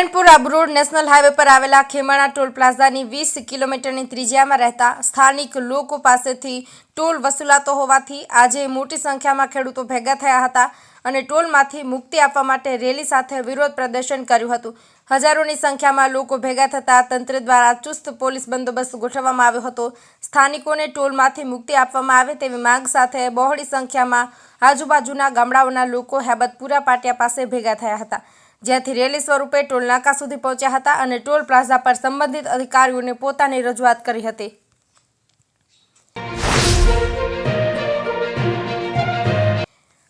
Palanpur અબરોડ national highway પર આવેલા Khemana toll પ્લાઝાની વીસ કિલોમીટરની ત્રિજ્યામાં રહેતા સ્થાનિક લોકો પાસેથી ટોલ વસૂલાતો હોવાથી આજે મોટી સંખ્યામાં ખેડૂતો ભેગા થયા હતા અને ટોલમાંથી મુક્તિ આપવા માટે રેલી સાથે વિરોધ પ્રદર્શન કર્યું હતું. હજારોની સંખ્યામાં લોકો ભેગા થતાં તંત્ર દ્વારા ચુસ્ત પોલીસ બંદોબસ્ત ગોઠવવામાં આવ્યો હતો. સ્થાનિકોને ટોલમાંથી મુક્તિ આપવામાં આવે તેવી માંગ સાથે બહોળી સંખ્યામાં આજુબાજુના ગામડાઓના લોકો હેબતપુરા પાટિયા પાસે ભેગા થયા હતા. જ્યાંથી રેલી સ્વરૂપે ટોલનાકા સુધી પહોંચ્યા હતા અને ટોલ પ્લાઝા પર સંબંધિત અધિકારીઓને પોતાની રજૂઆત કરી હતી.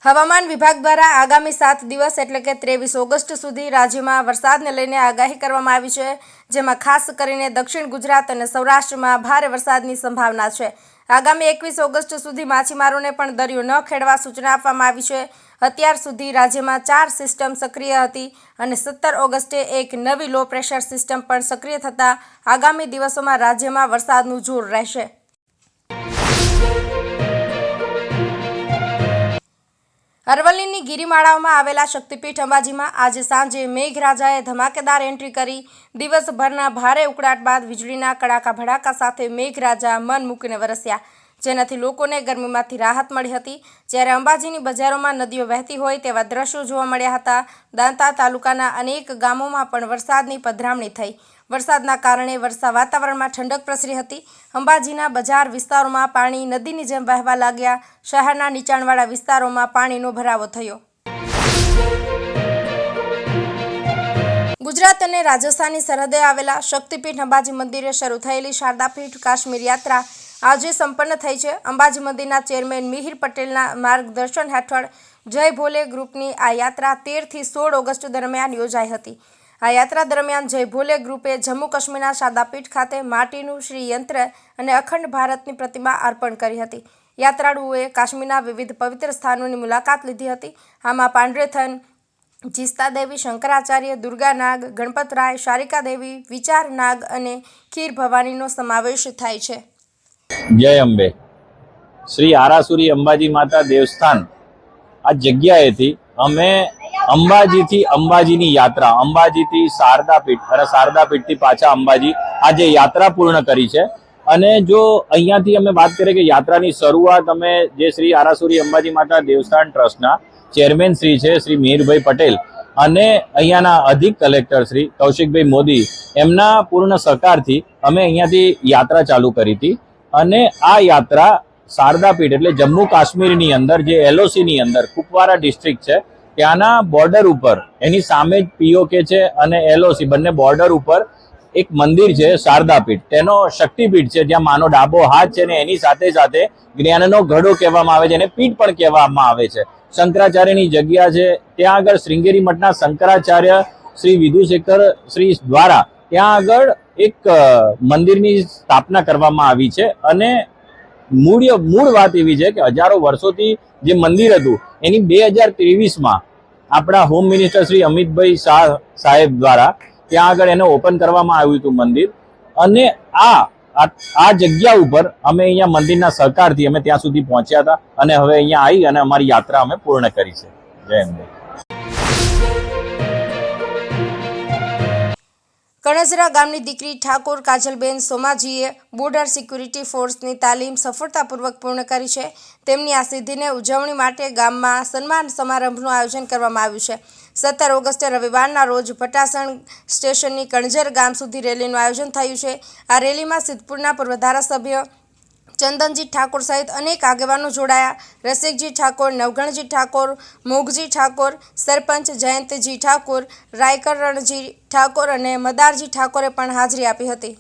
હવામાન વિભાગ દ્વારા આગામી સાત દિવસ એટલે કે ત્રેવીસ ઓગસ્ટ સુધી રાજ્યમાં વરસાદને લઈને આગાહી કરવામાં આવી છે, જેમાં ખાસ કરીને દક્ષિણ ગુજરાત અને સૌરાષ્ટ્રમાં ભારે વરસાદની સંભાવના છે. આગામી એકવીસ ઓગસ્ટ સુધી માછીમારોને પણ દરિયો ન ખેડવા સૂચના આપવામાં આવી છે. અત્યાર સુધી રાજ્યમાં ચાર સિસ્ટમ સક્રિય હતી અને સત્તર ઓગસ્ટે એક નવી લો પ્રેશર સિસ્ટમ પણ સક્રિય થતાં આગામી દિવસોમાં રાજ્યમાં વરસાદનું જોર રહેશે. અરવલ્લીની ગિરિમાળાઓમાં આવેલા શક્તિપીઠ અંબાજીમાં આજે સાંજે મેઘરાજાએ ધમાકેદાર એન્ટ્રી કરી. દિવસભરના ભારે ઉકળાટ બાદ વીજળીના કડાકા ભડાકા સાથે મેઘરાજા મન મૂકીને વરસ્યા. જેનાથી લોકોને ગરમીમાંથી રાહત મળી હતી. જ્યારે અંબાજીની બજારોમાં નદીઓ વહેતી હોય તેવા દ્રશ્યો જોવા મળ્યા હતા. દાંતા તાલુકાના અનેક ગામોમાં પણ વરસાદની પધરામણી થઈ. વરસાદના કારણે વર્ષા વાતાવરણમાં ઠંડક પ્રસરી હતી. અંબાજીના બજાર વિસ્તારોમાં પાણી નદીની જેમ વહેવા લાગ્યા. શહેરના નીચાણવાળા વિસ્તારોમાં પાણીનો ભરાવો થયો. ગુજરાત અને રાજસ્થાનની સરહદે આવેલા શક્તિપીઠ અંબાજી મંદિરે શરૂ થયેલી શારદાપીઠ કાશ્મીર યાત્રા આજે સંપન્ન થઈ છે અંબાજી મંદિરના ચેરમેન મિહિર પટેલના માર્ગદર્શન હેઠળ જય ભોલે ગ્રુપની આ યાત્રા તેરથી સોળ ઓગસ્ટ દરમિયાન યોજાઈ હતી. આ યાત્રા દરમિયાન જય ભોલે ગ્રુપે જમ્મુ કાશ્મીરના શાદાપીઠ ખાતે માટીનું શ્રી યંત્ર અને અખંડ ભારતની પ્રતિમા અર્પણ કરી હતી. યાત્રાળુઓએ કાશ્મીરના વિવિધ પવિત્ર સ્થાનોની મુલાકાત લીધી હતી. આમાં પાંડરેથન જીસ્તા દેવી શંકરાચાર્ય દુર્ગા નાગ ગણપતરાય શારિકા દેવી વિચાર નાગ અને ખીર ભવાનીનો સમાવેશ થાય છે. જય અંબે. શ્રી આરાસુરી અંબાજી માતા દેવસ્થાન. આ જગ્યાએથી અમે અંબાજીથી અંબાજીની યાત્રા, અંબાજીથી શારદાપીઠ અને શારદા પીઠથી પાછા અંબાજી આ જે યાત્રા પૂર્ણ કરી છે. અને જો અહીંયાથી અમે વાત કરીએ કે યાત્રાની શરૂઆત અમે જે શ્રી આરાસુરી અંબાજી માતા દેવસ્થાન ટ્રસ્ટના ચેરમેન શ્રી છે, શ્રી મિહિરભાઈ પટેલ અને અહીંયાના અધિક કલેક્ટર શ્રી કૌશિકભાઈ મોદી એમના પૂર્ણ સહકારથી અમે અહીંયાથી યાત્રા ચાલુ કરી હતી. અને આ યાત્રા શારદા પીઠ એટલે જમ્મુ કાશ્મીરની અંદર જે એલઓસીની અંદર કુપવારા ડિસ્ટ્રિક્ટ છે, ત્યાંના બોર્ડર ઉપર, એની સામે જ પીઓકે છે અને એલઓસી, બંને બોર્ડર ઉપર એક મંદિર છે શારદા પીઠ તેનો શક્તિપીઠ છે, જ્યાં માનો ડાબો હાથ છે ને એની સાથે સાથે જ્ઞાનનો ઘડો કહેવામાં આવે છે અને પીઠ પણ કહેવામાં આવે છે. શંકરાચાર્યની જગ્યા છે, ત્યાં આગળ શ્રીંગેરી મઠના શંકરાચાર્ય શ્રી વિધુશેખર શ્રી દ્વારા, ત્યાં આગળ એક મંદિરની સ્થાપના કરવામાં આવી છે અને મૂળ મૂળ વાત એવી છે કે હજારો વર્ષોથી જે મંદિર હતું, એની બે હજાર ત્રેવીસમાં આપણા હોમ મિનિસ્ટર શ્રી અમિતભાઈ શાહ સાહેબ દ્વારા ત્યાં આગળ એને ઓપન કરવામાં આવ્યું હતું મંદિર. અને આ, આ- જગ્યા ઉપર અમે અહીંયા મંદિરના સહકારથી અમે ત્યાં સુધી પહોંચ્યા હતા અને હવે અહીંયા આવી અને અમારી યાત્રા અમે પૂર્ણ કરી છે. જય અંબે કણજરા ગામની દીકરી ઠાકોર કાજલબેન સોમાજીએ બોર્ડર સિક્યુરિટી ફોર્સની તાલીમ સફળતાપૂર્વક પૂર્ણ કરી છે. તેમની આ સિદ્ધિને ઉજવણી માટે ગામમાં સન્માન સમારંભનું આયોજન કરવામાં આવ્યું છે. સત્તર ઓગસ્ટે રવિવારના રોજ ભટાસણ સ્ટેશનની કણજર ગામ સુધી રેલીનું આયોજન થયું છે. આ રેલીમાં સિદ્ધપુરના પૂર્વ ધારાસભ્ય ચંદનજી ઠાકોર સહિત અનેક આગેવાનો જોડાયા. રસિકજી ઠાકોર, નવગણજી ઠાકોર, મોગજી ઠાકોર, સરપંચ જયંતજી ઠાકોર રાયકર રણજી ઠાકોર અને મદારજી ઠાકોરે પણ હાજરી આપી હતી.